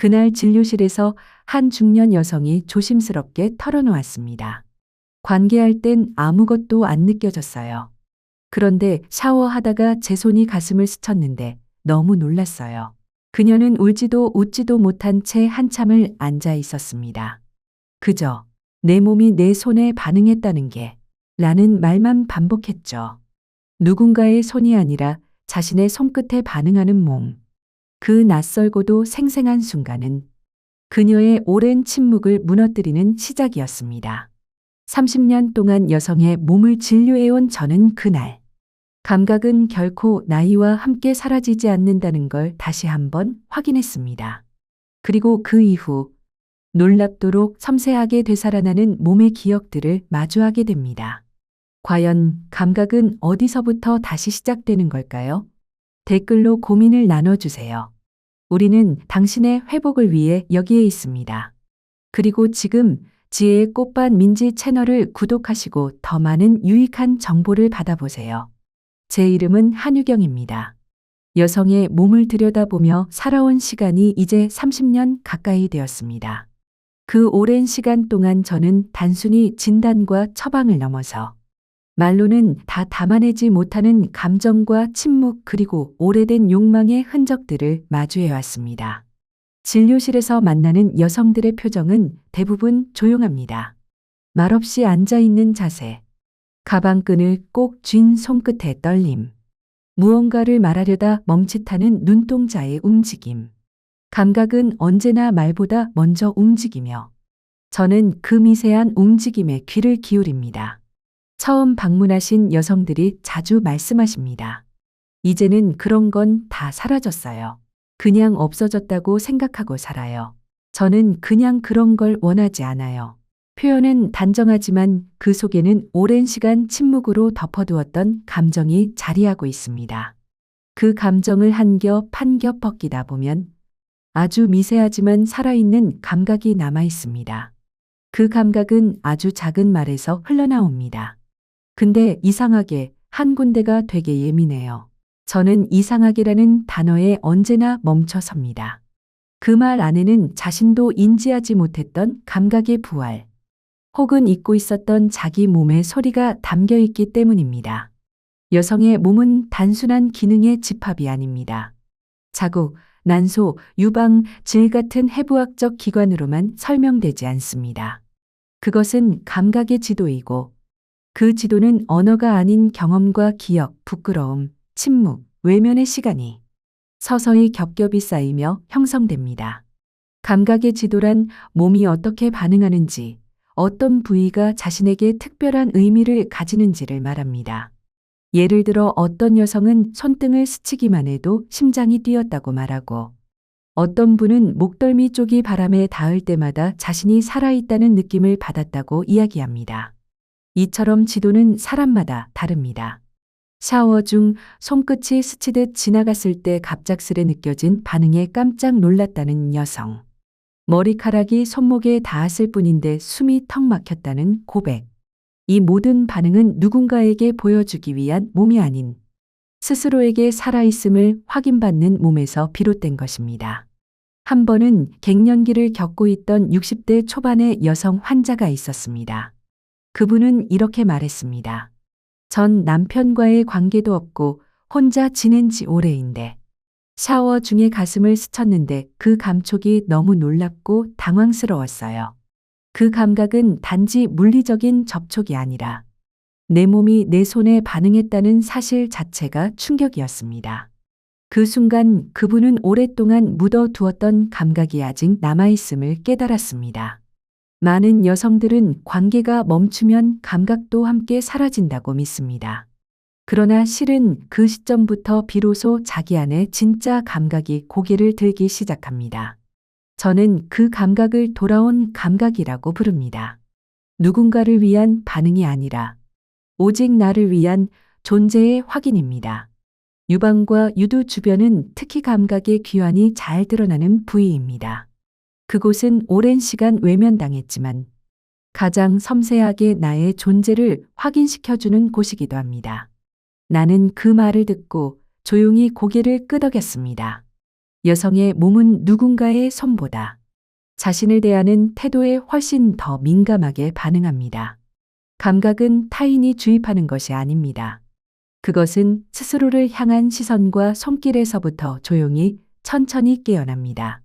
그날 진료실에서 한 중년 여성이 조심스럽게 털어놓았습니다. 관계할 땐 아무것도 안 느껴졌어요. 그런데 샤워하다가 제 손이 가슴을 스쳤는데 너무 놀랐어요. 그녀는 울지도 웃지도 못한 채 한참을 앉아 있었습니다. 그저 내 몸이 내 손에 반응했다는 게 라는 말만 반복했죠. 누군가의 손이 아니라 자신의 손끝에 반응하는 몸. 그 낯설고도 생생한 순간은 그녀의 오랜 침묵을 무너뜨리는 시작이었습니다. 30년 동안 여성의 몸을 진료해온 저는 그날 감각은 결코 나이와 함께 사라지지 않는다는 걸 다시 한번 확인했습니다. 그리고 그 이후 놀랍도록 섬세하게 되살아나는 몸의 기억들을 마주하게 됩니다. 과연 감각은 어디서부터 다시 시작되는 걸까요? 댓글로 고민을 나눠주세요. 우리는 당신의 회복을 위해 여기에 있습니다. 그리고 지금 지혜의 꽃밭 민지 채널을 구독하시고 더 많은 유익한 정보를 받아보세요. 제 이름은 한유경입니다. 여성의 몸을 들여다보며 살아온 시간이 이제 30년 가까이 되었습니다. 그 오랜 시간 동안 저는 단순히 진단과 처방을 넘어서 말로는 다 담아내지 못하는 감정과 침묵 그리고 오래된 욕망의 흔적들을 마주해 왔습니다. 진료실에서 만나는 여성들의 표정은 대부분 조용합니다. 말없이 앉아 있는 자세, 가방끈을 꼭 쥔 손끝의 떨림, 무언가를 말하려다 멈칫하는 눈동자의 움직임. 감각은 언제나 말보다 먼저 움직이며 저는 그 미세한 움직임에 귀를 기울입니다. 처음 방문하신 여성들이 자주 말씀하십니다. 이제는 그런 건 다 사라졌어요. 그냥 없어졌다고 생각하고 살아요. 저는 그냥 그런 걸 원하지 않아요. 표현은 단정하지만 그 속에는 오랜 시간 침묵으로 덮어두었던 감정이 자리하고 있습니다. 그 감정을 한겹 한겹 벗기다 보면 아주 미세하지만 살아있는 감각이 남아 있습니다. 그 감각은 아주 작은 말에서 흘러나옵니다. 근데 이상하게 한 군데가 되게 예민해요. 저는 이상하게라는 단어에 언제나 멈춰 섭니다. 그 말 안에는 자신도 인지하지 못했던 감각의 부활, 혹은 잊고 있었던 자기 몸의 소리가 담겨 있기 때문입니다. 여성의 몸은 단순한 기능의 집합이 아닙니다. 자국, 난소, 유방, 질 같은 해부학적 기관으로만 설명되지 않습니다. 그것은 감각의 지도이고 그 지도는 언어가 아닌 경험과 기억, 부끄러움, 침묵, 외면의 시간이 서서히 겹겹이 쌓이며 형성됩니다. 감각의 지도란 몸이 어떻게 반응하는지, 어떤 부위가 자신에게 특별한 의미를 가지는지를 말합니다. 예를 들어 어떤 여성은 손등을 스치기만 해도 심장이 뛰었다고 말하고 어떤 분은 목덜미 쪽이 바람에 닿을 때마다 자신이 살아있다는 느낌을 받았다고 이야기합니다. 이처럼 지도는 사람마다 다릅니다. 샤워 중 손끝이 스치듯 지나갔을 때 갑작스레 느껴진 반응에 깜짝 놀랐다는 여성. 머리카락이 손목에 닿았을 뿐인데 숨이 턱 막혔다는 고백. 이 모든 반응은 누군가에게 보여주기 위한 몸이 아닌 스스로에게 살아있음을 확인받는 몸에서 비롯된 것입니다. 한 번은 갱년기를 겪고 있던 60대 초반의 여성 환자가 있었습니다. 그분은 이렇게 말했습니다. 전 남편과의 관계도 없고 혼자 지낸 지 오래인데 샤워 중에 가슴을 스쳤는데 그 감촉이 너무 놀랍고 당황스러웠어요. 그 감각은 단지 물리적인 접촉이 아니라 내 몸이 내 손에 반응했다는 사실 자체가 충격이었습니다. 그 순간 그분은 오랫동안 묻어두었던 감각이 아직 남아있음을 깨달았습니다. 많은 여성들은 관계가 멈추면 감각도 함께 사라진다고 믿습니다. 그러나 실은 그 시점부터 비로소 자기 안에 진짜 감각이 고개를 들기 시작합니다. 저는 그 감각을 돌아온 감각이라고 부릅니다. 누군가를 위한 반응이 아니라 오직 나를 위한 존재의 확인입니다. 유방과 유두 주변은 특히 감각의 귀환이 잘 드러나는 부위입니다. 그곳은 오랜 시간 외면당했지만 가장 섬세하게 나의 존재를 확인시켜주는 곳이기도 합니다. 나는 그 말을 듣고 조용히 고개를 끄덕였습니다. 여성의 몸은 누군가의 손보다 자신을 대하는 태도에 훨씬 더 민감하게 반응합니다. 감각은 타인이 주입하는 것이 아닙니다. 그것은 스스로를 향한 시선과 손길에서부터 조용히 천천히 깨어납니다.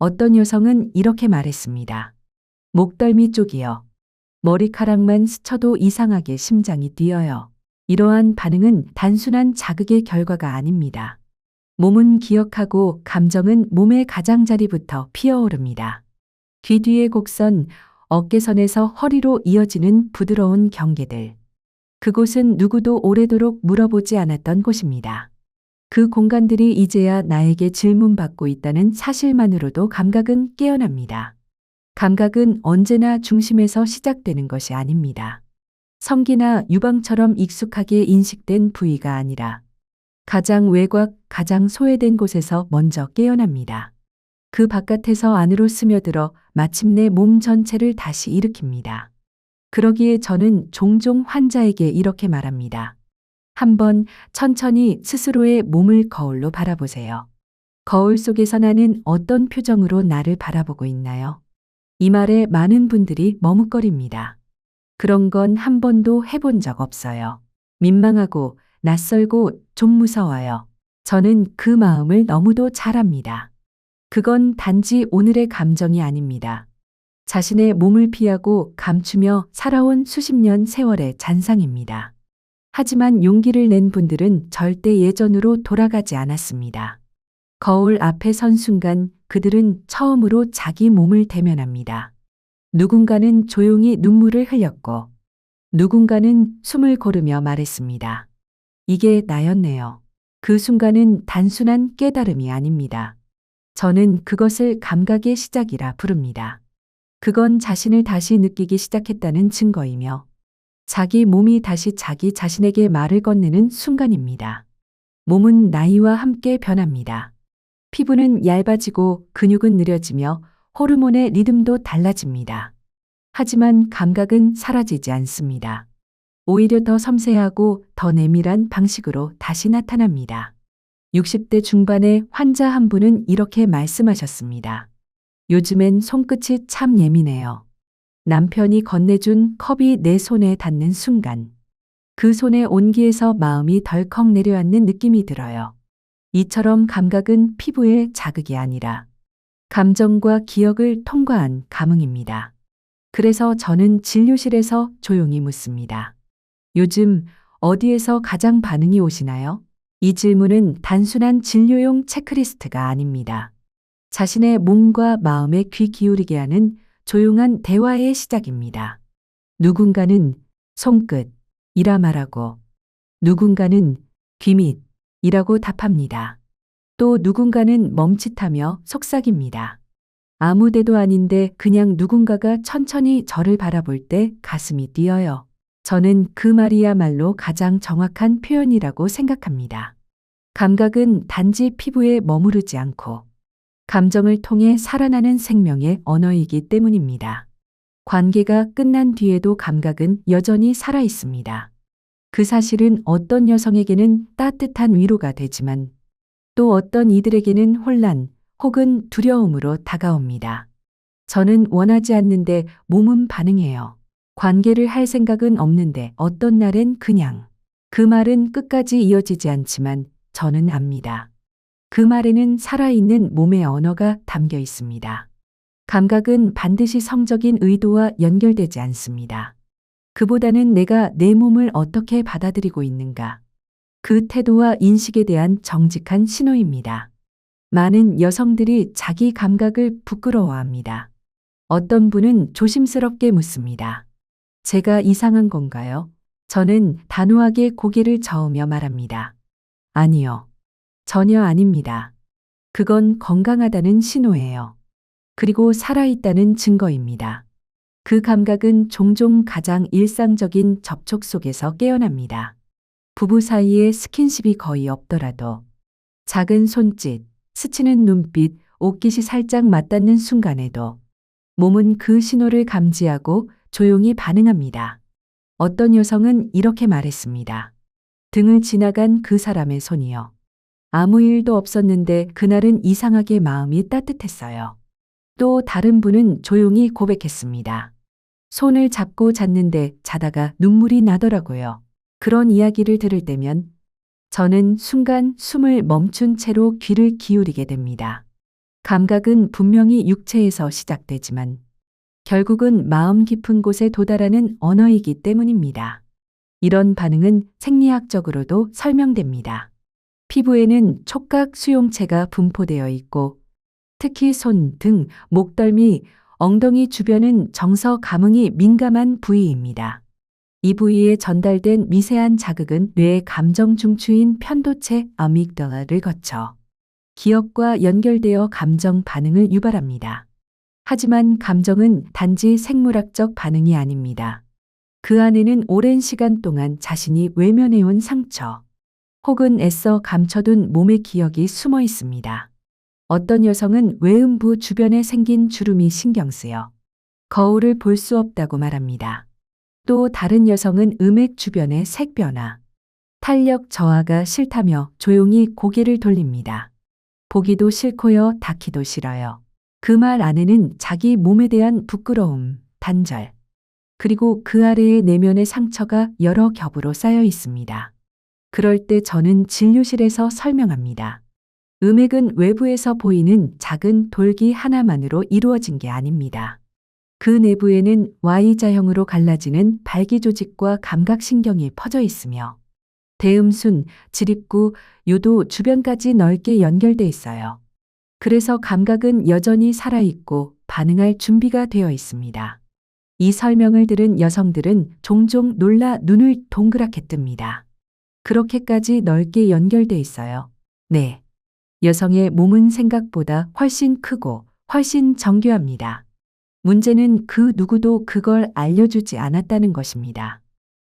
어떤 여성은 이렇게 말했습니다. 목덜미 쪽이요. 머리카락만 스쳐도 이상하게 심장이 뛰어요. 이러한 반응은 단순한 자극의 결과가 아닙니다. 몸은 기억하고 감정은 몸의 가장자리부터 피어오릅니다. 귀 뒤의 곡선, 어깨선에서 허리로 이어지는 부드러운 경계들. 그곳은 누구도 오래도록 물어보지 않았던 곳입니다. 그 공간들이 이제야 나에게 질문받고 있다는 사실만으로도 감각은 깨어납니다. 감각은 언제나 중심에서 시작되는 것이 아닙니다. 성기나 유방처럼 익숙하게 인식된 부위가 아니라 가장 외곽, 가장 소외된 곳에서 먼저 깨어납니다. 그 바깥에서 안으로 스며들어 마침내 몸 전체를 다시 일으킵니다. 그러기에 저는 종종 환자에게 이렇게 말합니다. 한번 천천히 스스로의 몸을 거울로 바라보세요. 거울 속에서 나는 어떤 표정으로 나를 바라보고 있나요? 이 말에 많은 분들이 머뭇거립니다. 그런 건 한 번도 해본 적 없어요. 민망하고 낯설고 좀 무서워요. 저는 그 마음을 너무도 잘 압니다. 그건 단지 오늘의 감정이 아닙니다. 자신의 몸을 피하고 감추며 살아온 수십 년 세월의 잔상입니다. 하지만 용기를 낸 분들은 절대 예전으로 돌아가지 않았습니다. 거울 앞에 선 순간 그들은 처음으로 자기 몸을 대면합니다. 누군가는 조용히 눈물을 흘렸고, 누군가는 숨을 고르며 말했습니다. 이게 나였네요. 그 순간은 단순한 깨달음이 아닙니다. 저는 그것을 감각의 시작이라 부릅니다. 그건 자신을 다시 느끼기 시작했다는 증거이며 자기 몸이 다시 자기 자신에게 말을 건네는 순간입니다. 몸은 나이와 함께 변합니다. 피부는 얇아지고 근육은 느려지며 호르몬의 리듬도 달라집니다. 하지만 감각은 사라지지 않습니다. 오히려 더 섬세하고 더 내밀한 방식으로 다시 나타납니다. 60대 중반의 환자 한 분은 이렇게 말씀하셨습니다. 요즘엔 손끝이 참 예민해요. 남편이 건네준 컵이 내 손에 닿는 순간, 그 손의 온기에서 마음이 덜컥 내려앉는 느낌이 들어요. 이처럼 감각은 피부의 자극이 아니라 감정과 기억을 통과한 감흥입니다. 그래서 저는 진료실에서 조용히 묻습니다. 요즘 어디에서 가장 반응이 오시나요? 이 질문은 단순한 진료용 체크리스트가 아닙니다. 자신의 몸과 마음에 귀 기울이게 하는 조용한 대화의 시작입니다. 누군가는 손끝이라 말하고 누군가는 귀밑이라고 답합니다. 또 누군가는 멈칫하며 속삭입니다. 아무 데도 아닌데 그냥 누군가가 천천히 저를 바라볼 때 가슴이 뛰어요. 저는 그 말이야말로 가장 정확한 표현이라고 생각합니다. 감각은 단지 피부에 머무르지 않고 감정을 통해 살아나는 생명의 언어이기 때문입니다. 관계가 끝난 뒤에도 감각은 여전히 살아 있습니다. 그 사실은 어떤 여성에게는 따뜻한 위로가 되지만 또 어떤 이들에게는 혼란 혹은 두려움으로 다가옵니다. 저는 원하지 않는데 몸은 반응해요. 관계를 할 생각은 없는데 어떤 날엔 그냥. 그 말은 끝까지 이어지지 않지만 저는 압니다. 그 말에는 살아있는 몸의 언어가 담겨 있습니다. 감각은 반드시 성적인 의도와 연결되지 않습니다. 그보다는 내가 내 몸을 어떻게 받아들이고 있는가. 그 태도와 인식에 대한 정직한 신호입니다. 많은 여성들이 자기 감각을 부끄러워합니다. 어떤 분은 조심스럽게 묻습니다. 제가 이상한 건가요? 저는 단호하게 고개를 저으며 말합니다. 아니요. 전혀 아닙니다. 그건 건강하다는 신호예요. 그리고 살아있다는 증거입니다. 그 감각은 종종 가장 일상적인 접촉 속에서 깨어납니다. 부부 사이에 스킨십이 거의 없더라도 작은 손짓, 스치는 눈빛, 옷깃이 살짝 맞닿는 순간에도 몸은 그 신호를 감지하고 조용히 반응합니다. 어떤 여성은 이렇게 말했습니다. 등을 지나간 그 사람의 손이요. 아무 일도 없었는데 그날은 이상하게 마음이 따뜻했어요. 또 다른 분은 조용히 고백했습니다. 손을 잡고 잤는데 자다가 눈물이 나더라고요. 그런 이야기를 들을 때면 저는 순간 숨을 멈춘 채로 귀를 기울이게 됩니다. 감각은 분명히 육체에서 시작되지만 결국은 마음 깊은 곳에 도달하는 언어이기 때문입니다. 이런 반응은 생리학적으로도 설명됩니다. 피부에는 촉각 수용체가 분포되어 있고 특히 손, 등, 목덜미, 엉덩이 주변은 정서 감흥이 민감한 부위입니다. 이 부위에 전달된 미세한 자극은 뇌의 감정 중추인 편도체 아믹달라를 거쳐 기억과 연결되어 감정 반응을 유발합니다. 하지만 감정은 단지 생물학적 반응이 아닙니다. 그 안에는 오랜 시간 동안 자신이 외면해온 상처, 혹은 애써 감춰둔 몸의 기억이 숨어 있습니다. 어떤 여성은 외음부 주변에 생긴 주름이 신경 쓰여 거울을 볼 수 없다고 말합니다. 또 다른 여성은 음액 주변의 색 변화, 탄력 저하가 싫다며 조용히 고개를 돌립니다. 보기도 싫고요, 닿기도 싫어요. 그 말 안에는 자기 몸에 대한 부끄러움, 단절, 그리고 그 아래의 내면의 상처가 여러 겹으로 쌓여 있습니다. 그럴 때 저는 진료실에서 설명합니다. 음액은 외부에서 보이는 작은 돌기 하나만으로 이루어진 게 아닙니다. 그 내부에는 Y자형으로 갈라지는 발기 조직과 감각신경이 퍼져 있으며 대음순, 지립구, 요도 주변까지 넓게 연결돼 있어요. 그래서 감각은 여전히 살아있고 반응할 준비가 되어 있습니다. 이 설명을 들은 여성들은 종종 놀라 눈을 동그랗게 뜹니다. 그렇게까지 넓게 연결돼 있어요. 네. 여성의 몸은 생각보다 훨씬 크고 훨씬 정교합니다. 문제는 그 누구도 그걸 알려주지 않았다는 것입니다.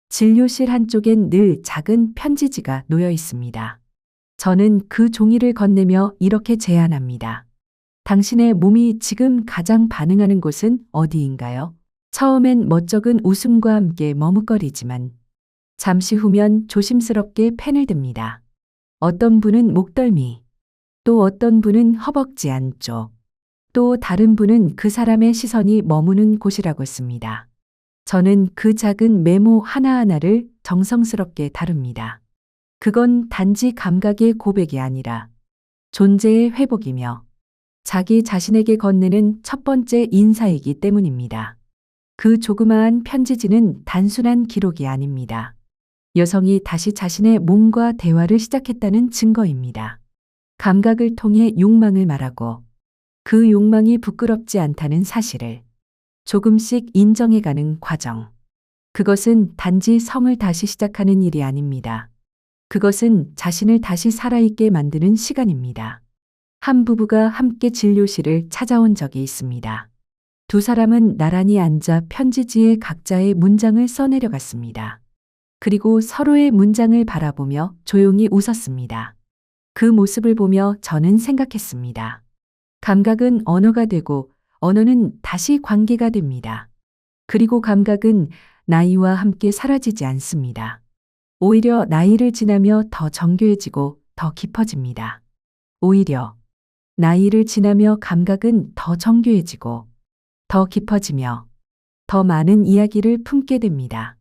진료실 한쪽엔 늘 작은 편지지가 놓여 있습니다. 저는 그 종이를 건네며 이렇게 제안합니다. 당신의 몸이 지금 가장 반응하는 곳은 어디인가요? 처음엔 멋쩍은 웃음과 함께 머뭇거리지만 잠시 후면 조심스럽게 펜을 듭니다. 어떤 분은 목덜미, 또 어떤 분은 허벅지 안쪽, 또 다른 분은 그 사람의 시선이 머무는 곳이라고 씁니다. 저는 그 작은 메모 하나하나를 정성스럽게 다룹니다. 그건 단지 감각의 고백이 아니라 존재의 회복이며 자기 자신에게 건네는 첫 번째 인사이기 때문입니다. 그 조그마한 편지지는 단순한 기록이 아닙니다. 여성이 다시 자신의 몸과 대화를 시작했다는 증거입니다. 감각을 통해 욕망을 말하고 그 욕망이 부끄럽지 않다는 사실을 조금씩 인정해가는 과정. 그것은 단지 성을 다시 시작하는 일이 아닙니다. 그것은 자신을 다시 살아있게 만드는 시간입니다. 한 부부가 함께 진료실을 찾아온 적이 있습니다. 두 사람은 나란히 앉아 편지지에 각자의 문장을 써내려갔습니다. 그리고 서로의 문장을 바라보며 조용히 웃었습니다. 그 모습을 보며 저는 생각했습니다. 감각은 언어가 되고 언어는 다시 관계가 됩니다. 그리고 감각은 나이와 함께 사라지지 않습니다. 오히려 나이를 지나며 더 정교해지고 더 깊어집니다. 오히려 나이를 지나며 감각은 더 정교해지고 더 깊어지며 더 많은 이야기를 품게 됩니다.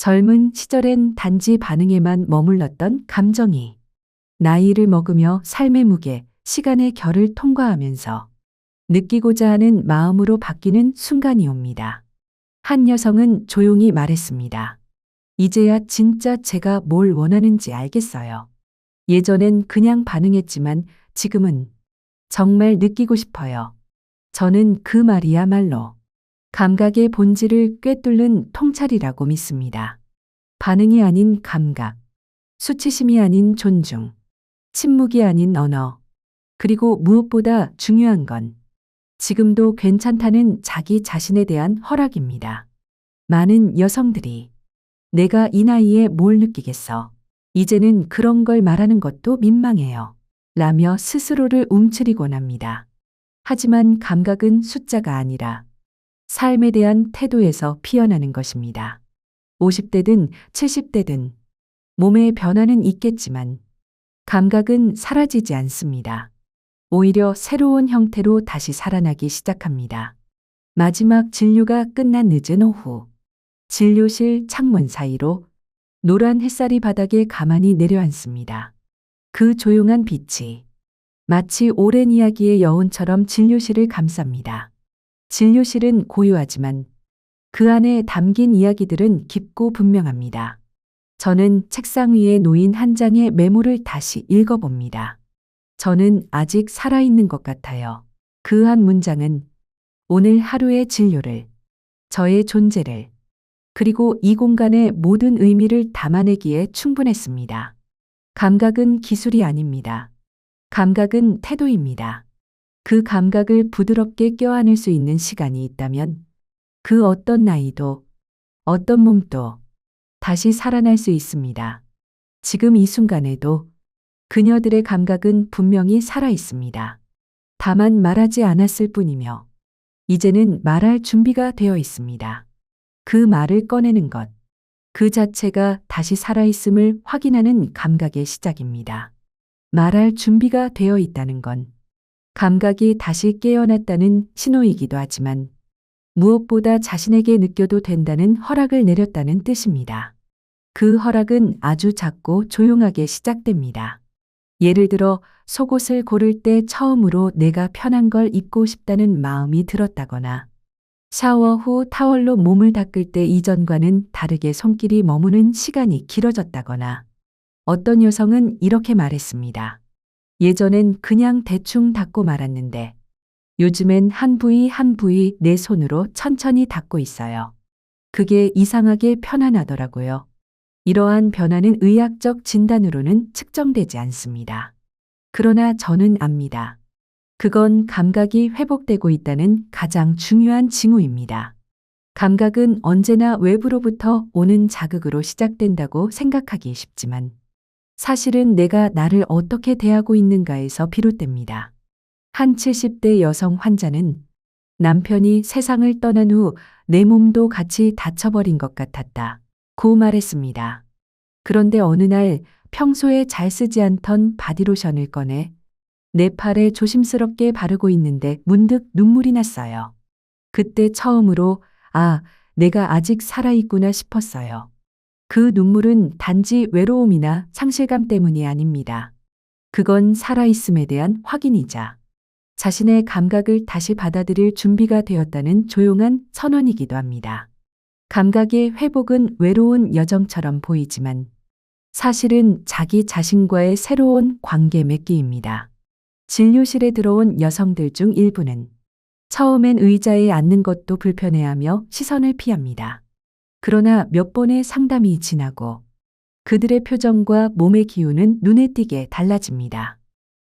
젊은 시절엔 단지 반응에만 머물렀던 감정이 나이를 먹으며 삶의 무게, 시간의 결을 통과하면서 느끼고자 하는 마음으로 바뀌는 순간이 옵니다. 한 여성은 조용히 말했습니다. 이제야 진짜 제가 뭘 원하는지 알겠어요. 예전엔 그냥 반응했지만 지금은 정말 느끼고 싶어요. 저는 그 말이야말로 감각의 본질을 꿰뚫는 통찰이라고 믿습니다. 반응이 아닌 감각, 수치심이 아닌 존중, 침묵이 아닌 언어, 그리고 무엇보다 중요한 건 지금도 괜찮다는 자기 자신에 대한 허락입니다. 많은 여성들이 내가 이 나이에 뭘 느끼겠어. 이제는 그런 걸 말하는 것도 민망해요. 라며 스스로를 움츠리곤 합니다. 하지만 감각은 숫자가 아니라 삶에 대한 태도에서 피어나는 것입니다. 50대든 70대든 몸의 변화는 있겠지만 감각은 사라지지 않습니다. 오히려 새로운 형태로 다시 살아나기 시작합니다. 마지막 진료가 끝난 늦은 오후. 진료실 창문 사이로 노란 햇살이 바닥에 가만히 내려앉습니다. 그 조용한 빛이 마치 오랜 이야기의 여운처럼 진료실을 감쌉니다. 진료실은 고요하지만 그 안에 담긴 이야기들은 깊고 분명합니다. 저는 책상 위에 놓인 한 장의 메모를 다시 읽어봅니다. 저는 아직 살아있는 것 같아요. 그 한 문장은 오늘 하루의 진료를, 저의 존재를, 그리고 이 공간의 모든 의미를 담아내기에 충분했습니다. 감각은 기술이 아닙니다. 감각은 태도입니다. 그 감각을 부드럽게 껴안을 수 있는 시간이 있다면 그 어떤 나이도 어떤 몸도 다시 살아날 수 있습니다. 지금 이 순간에도 그녀들의 감각은 분명히 살아 있습니다. 다만 말하지 않았을 뿐이며 이제는 말할 준비가 되어 있습니다. 그 말을 꺼내는 것, 그 자체가 다시 살아있음을 확인하는 감각의 시작입니다. 말할 준비가 되어 있다는 건 감각이 다시 깨어났다는 신호이기도 하지만 무엇보다 자신에게 느껴도 된다는 허락을 내렸다는 뜻입니다. 그 허락은 아주 작고 조용하게 시작됩니다. 예를 들어 속옷을 고를 때 처음으로 내가 편한 걸 입고 싶다는 마음이 들었다거나 샤워 후 타월로 몸을 닦을 때 이전과는 다르게 손길이 머무는 시간이 길어졌다거나 어떤 여성은 이렇게 말했습니다. 예전엔 그냥 대충 닦고 말았는데 요즘엔 한 부위 한 부위 내 손으로 천천히 닦고 있어요. 그게 이상하게 편안하더라고요. 이러한 변화는 의학적 진단으로는 측정되지 않습니다. 그러나 저는 압니다. 그건 감각이 회복되고 있다는 가장 중요한 징후입니다. 감각은 언제나 외부로부터 오는 자극으로 시작된다고 생각하기 쉽지만 사실은 내가 나를 어떻게 대하고 있는가에서 비롯됩니다. 한 70대 여성 환자는 남편이 세상을 떠난 후 내 몸도 같이 다쳐버린 것 같았다. 고 말했습니다. 그런데 어느 날 평소에 잘 쓰지 않던 바디로션을 꺼내 내 팔에 조심스럽게 바르고 있는데 문득 눈물이 났어요. 그때 처음으로 아, 내가 아직 살아있구나 싶었어요. 그 눈물은 단지 외로움이나 상실감 때문이 아닙니다. 그건 살아있음에 대한 확인이자 자신의 감각을 다시 받아들일 준비가 되었다는 조용한 선언이기도 합니다. 감각의 회복은 외로운 여정처럼 보이지만 사실은 자기 자신과의 새로운 관계 맺기입니다. 진료실에 들어온 여성들 중 일부는 처음엔 의자에 앉는 것도 불편해하며 시선을 피합니다. 그러나 몇 번의 상담이 지나고 그들의 표정과 몸의 기운은 눈에 띄게 달라집니다.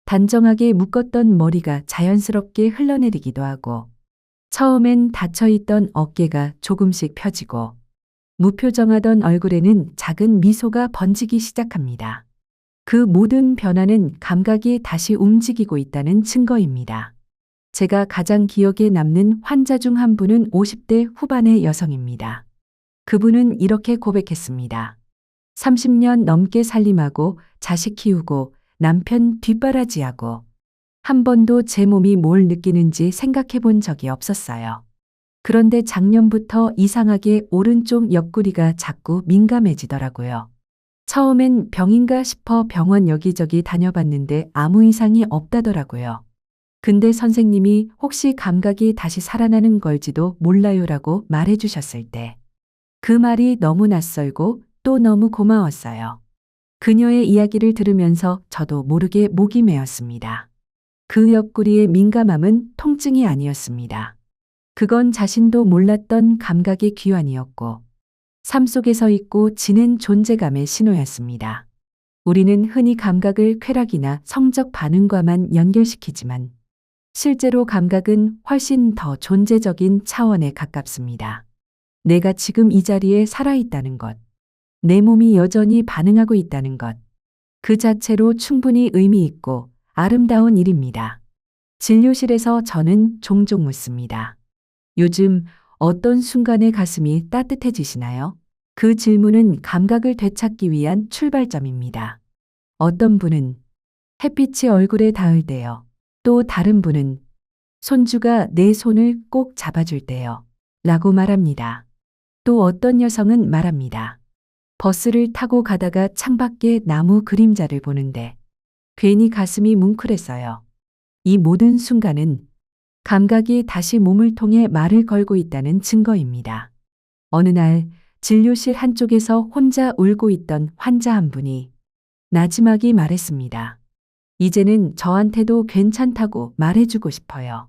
단정하게 묶었던 머리가 자연스럽게 흘러내리기도 하고 처음엔 닫혀있던 어깨가 조금씩 펴지고 무표정하던 얼굴에는 작은 미소가 번지기 시작합니다. 그 모든 변화는 감각이 다시 움직이고 있다는 증거입니다. 제가 가장 기억에 남는 환자 중 한 분은 50대 후반의 여성입니다. 그분은 이렇게 고백했습니다. 30년 넘게 살림하고 자식 키우고 남편 뒷바라지하고 한 번도 제 몸이 뭘 느끼는지 생각해 본 적이 없었어요. 그런데 작년부터 이상하게 오른쪽 옆구리가 자꾸 민감해지더라고요. 처음엔 병인가 싶어 병원 여기저기 다녀봤는데 아무 이상이 없다더라고요. 근데 선생님이 혹시 감각이 다시 살아나는 걸지도 몰라요라고 말해 주셨을 때 그 말이 너무 낯설고 또 너무 고마웠어요. 그녀의 이야기를 들으면서 저도 모르게 목이 메었습니다. 그 옆구리의 민감함은 통증이 아니었습니다. 그건 자신도 몰랐던 감각의 귀환이었고, 삶 속에서 있고 지는 존재감의 신호였습니다. 우리는 흔히 감각을 쾌락이나 성적 반응과만 연결시키지만, 실제로 감각은 훨씬 더 존재적인 차원에 가깝습니다. 내가 지금 이 자리에 살아있다는 것, 내 몸이 여전히 반응하고 있다는 것, 그 자체로 충분히 의미 있고 아름다운 일입니다. 진료실에서 저는 종종 묻습니다. 요즘 어떤 순간에 가슴이 따뜻해지시나요? 그 질문은 감각을 되찾기 위한 출발점입니다. 어떤 분은 햇빛이 얼굴에 닿을 때요. 또 다른 분은 손주가 내 손을 꼭 잡아줄 때요. 라고 말합니다. 또 어떤 여성은 말합니다. 버스를 타고 가다가 창밖에 나무 그림자를 보는데 괜히 가슴이 뭉클했어요. 이 모든 순간은 감각이 다시 몸을 통해 말을 걸고 있다는 증거입니다. 어느 날 진료실 한쪽에서 혼자 울고 있던 환자 한 분이 나지막이 말했습니다. 이제는 저한테도 괜찮다고 말해주고 싶어요.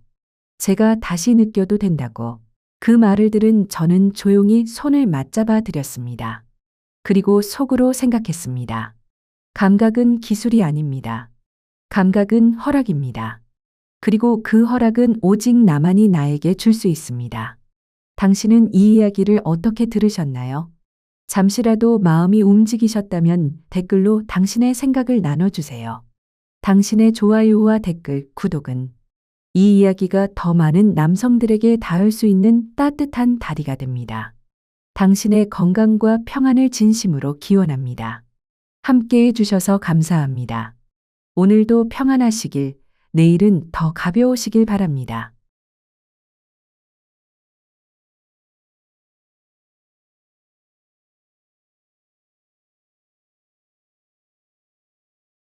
제가 다시 느껴도 된다고. 그 말을 들은 저는 조용히 손을 맞잡아 드렸습니다. 그리고 속으로 생각했습니다. 감각은 기술이 아닙니다. 감각은 허락입니다. 그리고 그 허락은 오직 나만이 나에게 줄 수 있습니다. 당신은 이 이야기를 어떻게 들으셨나요? 잠시라도 마음이 움직이셨다면 댓글로 당신의 생각을 나눠주세요. 당신의 좋아요와 댓글, 구독은 이 이야기가 더 많은 남성들에게 닿을 수 있는 따뜻한 다리가 됩니다. 당신의 건강과 평안을 진심으로 기원합니다. 함께 해주셔서 감사합니다. 오늘도 평안하시길, 내일은 더 가벼우시길 바랍니다.